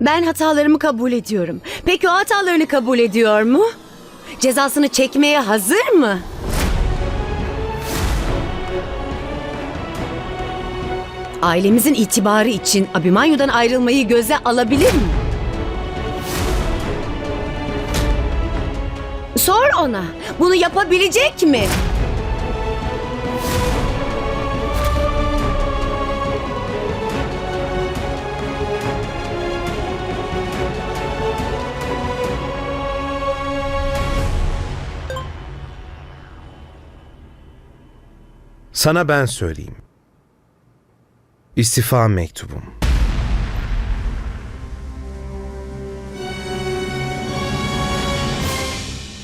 Ben hatalarımı kabul ediyorum. Peki o hatalarını kabul ediyor mu? Cezasını çekmeye hazır mı? Ailemizin itibarı için Abimanyu'dan ayrılmayı göze alabilir mi? Sor ona. Bunu yapabilecek mi? Sana ben söyleyeyim. İstifa mektubum.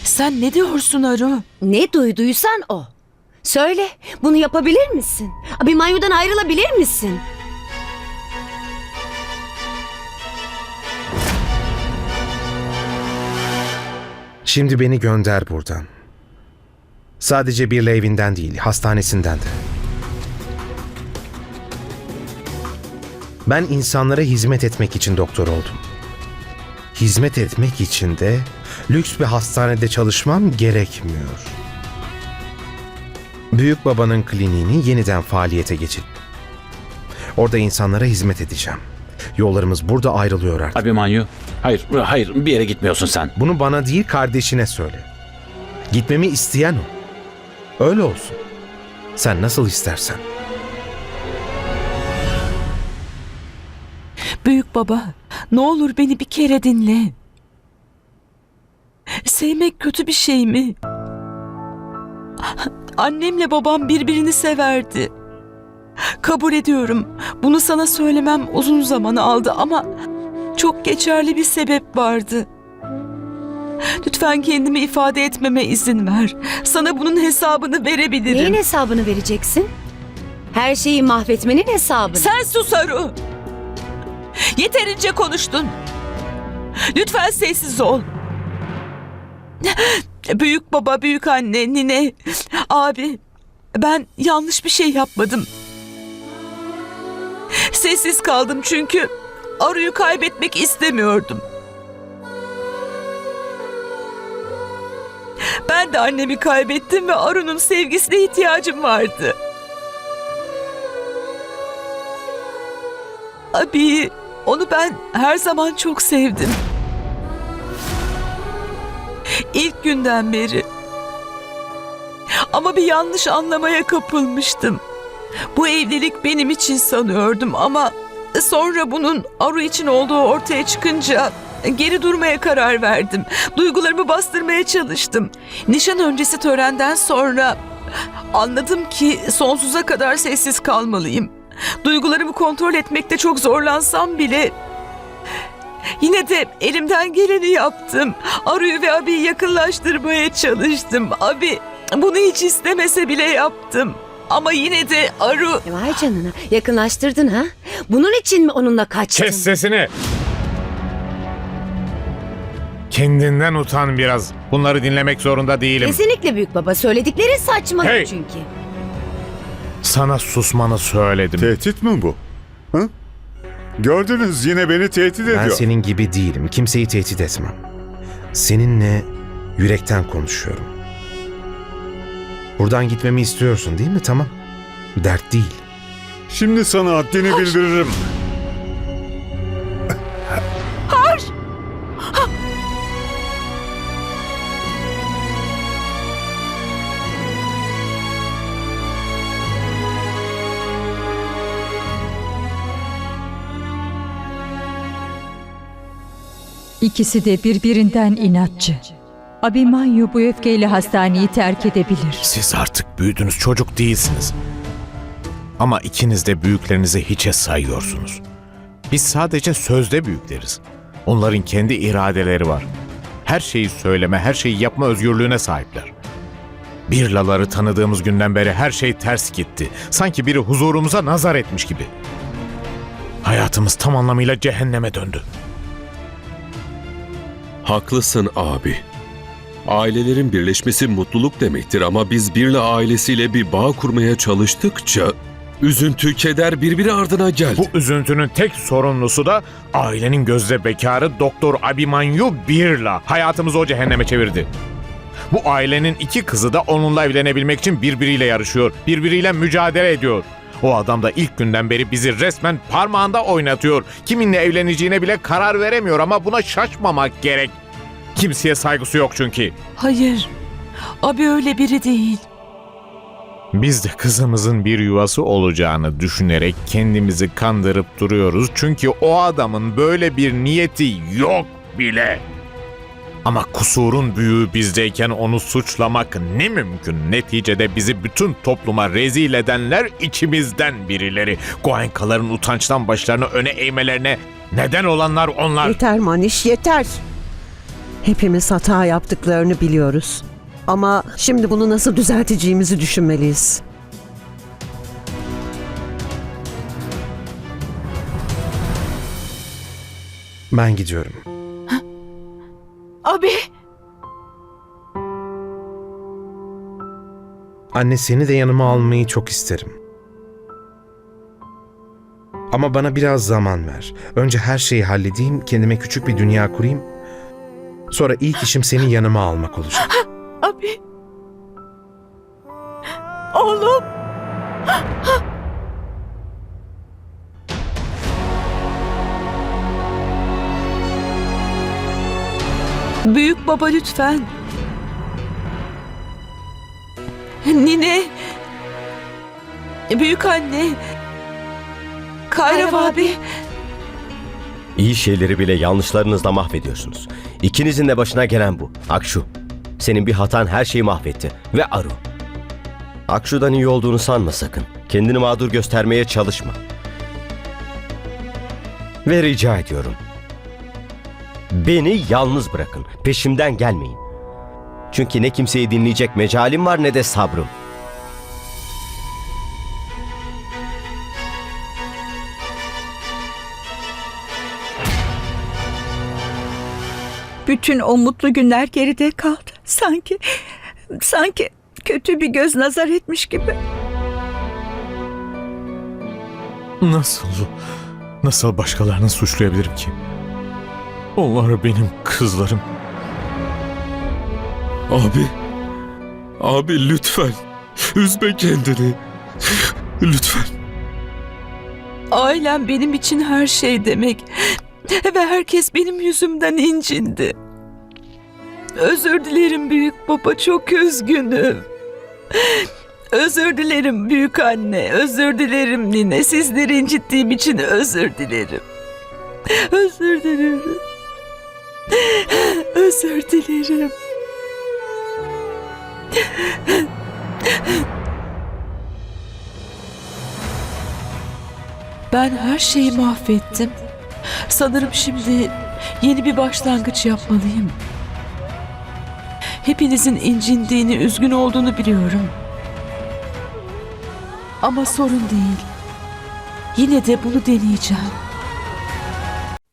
Sen ne diyorsun Aru? Ne duyduysan o. Söyle, bunu yapabilir misin? Abimanyu'dan ayrılabilir misin? Şimdi beni gönder buradan. Sadece bir evinden değil, hastanesinden de. Ben insanlara hizmet etmek için doktor oldum. Hizmet etmek için de lüks bir hastanede çalışmam gerekmiyor. Büyük babanın kliniğini yeniden faaliyete geçir. Orada insanlara hizmet edeceğim. Yollarımız burada ayrılıyor artık. Abimanyu. Hayır, hayır bir yere gitmiyorsun sen. Bunu bana değil kardeşine söyle. Gitmemi isteyen o. Öyle olsun. Sen nasıl istersen. Büyük baba, ne olur beni bir kere dinle. Sevmek kötü bir şey mi? Annemle babam birbirini severdi. Kabul ediyorum. Bunu sana söylemem uzun zaman aldı ama çok geçerli bir sebep vardı. Lütfen kendimi ifade etmeme izin ver. Sana bunun hesabını verebilirim. Neyin hesabını vereceksin? Her şeyi mahvetmenin hesabını. Sen sus Aru. Yeterince konuştun. Lütfen sessiz ol. Büyük baba, büyük anne, nine, abi. Ben yanlış bir şey yapmadım. Sessiz kaldım çünkü Aru'yu kaybetmek istemiyordum. De annemi kaybettim ve Aru'nun sevgisine ihtiyacım vardı. Abi, onu ben her zaman çok sevdim. İlk günden beri. Ama bir yanlış anlamaya kapılmıştım. Bu evlilik benim için sanıyordum ama sonra bunun Aru için olduğu ortaya çıkınca geri durmaya karar verdim. Duygularımı bastırmaya çalıştım. Nişan öncesi törenden sonra anladım ki sonsuza kadar sessiz kalmalıyım. Duygularımı kontrol etmekte çok zorlansam bile yine de elimden geleni yaptım. Aru'yu ve abiyi yakınlaştırmaya çalıştım. Abi bunu hiç istemese bile yaptım. Ama yine de Aru Vay canına, yakınlaştırdın ha? Bunun için mi onunla kaçtın? Kes sesini. Kendinden utan biraz. Bunları dinlemek zorunda değilim. Kesinlikle büyük baba, söyledikleri saçma Hey! çünkü. Sana susmanı söyledim. Tehdit mi bu? Hı? Gördünüz yine beni tehdit ediyor. Ben senin gibi değilim. Kimseyi tehdit etmem. Seninle yürekten konuşuyorum. Buradan gitmemi istiyorsun değil mi? Tamam. Dert değil. Şimdi sana haddini bildiririm. İkisi de birbirinden inatçı. Abimanyu bu öfkeyle hastaneyi terk edebilir. Siz artık büyüdünüz çocuk değilsiniz. Ama ikiniz de büyüklerinizi hiçe sayıyorsunuz. Biz sadece sözde büyükleriz. Onların kendi iradeleri var. Her şeyi söyleme, her şeyi yapma özgürlüğüne sahipler. Birlaları tanıdığımız günden beri her şey ters gitti. Sanki biri huzurumuza nazar etmiş gibi. Hayatımız tam anlamıyla cehenneme döndü. Haklısın abi. Ailelerin birleşmesi mutluluk demektir ama biz Birla ailesiyle bir bağ kurmaya çalıştıkça Üzüntü, keder birbiri ardına geldi. Bu üzüntünün tek sorumlusu da ailenin gözde bekarı Doktor Abimanyu Birla. Hayatımızı o cehenneme çevirdi. Bu ailenin iki kızı da onunla evlenebilmek için birbiriyle yarışıyor. Birbiriyle mücadele ediyor. O adam da ilk günden beri bizi resmen parmağında oynatıyor. Kiminle evleneceğine bile karar veremiyor ama buna şaşmamak gerek. Kimseye saygısı yok çünkü. Hayır. Abi öyle biri değil. Biz de kızımızın bir yuvası olacağını düşünerek kendimizi kandırıp duruyoruz. Çünkü o adamın böyle bir niyeti yok bile. Ama kusurun büyüğü bizdeyken onu suçlamak ne mümkün? Neticede bizi bütün topluma rezil edenler içimizden birileri. Goenkaların utançtan başlarını öne eğmelerine neden olanlar onlar. Yeter Maniş yeter. Hepimiz hata yaptıklarını biliyoruz. Ama şimdi bunu nasıl düzelteceğimizi düşünmeliyiz. Ben gidiyorum. Abi. Anne seni de yanıma almayı çok isterim. Ama bana biraz zaman ver. Önce her şeyi halledeyim, kendime küçük bir dünya kurayım. Sonra ilk işim seni yanıma almak olacak. Abi. Oğlum. Büyük baba lütfen. Nine. Büyük anne. Kayrav abi. İyi şeyleri bile yanlışlarınızla mahvediyorsunuz. İkinizin de başına gelen bu. Akşu, senin bir hatan her şeyi mahvetti. Ve Aru. Akşu'dan iyi olduğunu sanma sakın. Kendini mağdur göstermeye çalışma. Ve rica ediyorum. Beni yalnız bırakın. Peşimden gelmeyin. Çünkü ne kimseyi dinleyecek mecalim var ne de sabrım. Bütün o mutlu günler geride kaldı. Sanki, sanki kötü bir göz nazar etmiş gibi. Nasıl, nasıl başkalarını suçlayabilirim ki? Onlar benim kızlarım. Abi, abi lütfen. Üzme kendini. Lütfen. Ailem benim için her şey demek. Ve herkes benim yüzümden incindi. Özür dilerim büyük baba, çok üzgünüm. Özür dilerim büyük anne, özür dilerim nine. Sizleri incittiğim için özür dilerim. Özür dilerim. Özür dilerim. Ben her şeyi mahvettim. Sanırım şimdi yeni bir başlangıç yapmalıyım. Hepinizin incindiğini, üzgün olduğunu biliyorum. Ama sorun değil. Yine de bunu deneyeceğim.